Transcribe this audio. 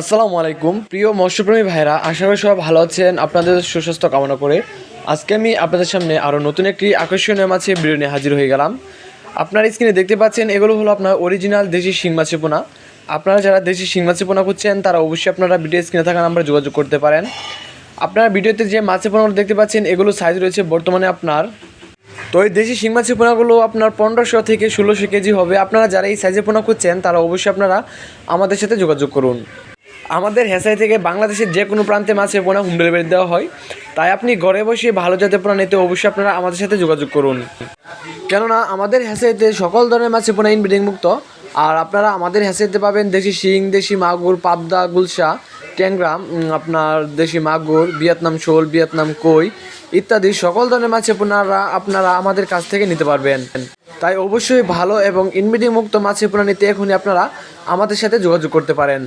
আসসালামু আলাইকুম। প্রিয় মৎস্যপ্রেমী ভাইরা আশা করি সবাই ভালো আছেন। আপনাদের সুস্বাস্থ্য কামনা করে আজকে আমি আপনাদের সামনে আরও নতুন একটি আকর্ষণীয় ভিডিও নিয়ে হাজির হয়ে গেলাম। আপনার স্ক্রিনে দেখতে পাচ্ছেন, এগুলো হলো আপনার অরিজিনাল দেশি শিং মাছের পোনা। আপনারা যারা দেশি শিং মাছের পোনা খুঁজছেন, তারা অবশ্যই আপনারা ভিডিও স্ক্রিনে থাকা নাম্বারে যোগাযোগ করতে পারেন। আপনারা ভিডিওতে যে মাছের পোনাগুলো দেখতে পাচ্ছেন এগুলো সাইজ রয়েছে বর্তমানে আপনার। তো এই দেশি শিং মাছের পোনাগুলো আপনার পনেরোশো থেকে ষোলোশো কেজি হবে। আপনারা যারা এই সাইজের পোনা করছেন তারা অবশ্যই আপনারা আমাদের সাথে যোগাযোগ করুন। আমাদের হেসাই থেকে বাংলাদেশের যে কোনো প্রান্তে মাছের পোনা হোম ডেলিভারি দেওয়া হয়। তাই আপনি ঘরে বসে ভালো জাতের পোনা নিতে অবশ্যই আপনারা আমাদের সাথে যোগাযোগ করুন। কেননা আমাদের হেসাইতে সকল ধরনের মাছের পোনা ইনব্রিডিং মুক্ত। আর আপনারা আমাদের হেসাইতে পাবেন দেশি শিং, দেশি মাগুর, পাবদা, গুলশা ট্যাংরা আপনার দেশি মাগুর, ভিয়েতনাম শোল, ভিয়েতনাম কই ইত্যাদি সকল ধরনের মাছের পোনারা আপনারা আমাদের কাছ থেকে নিতে পারবেন। তাই অবশ্যই ভালো এবং ইনব্রিডিং মুক্ত মাছের পোনা নিতে এখনই আপনারা আমাদের সাথে যোগাযোগ করতে পারেন।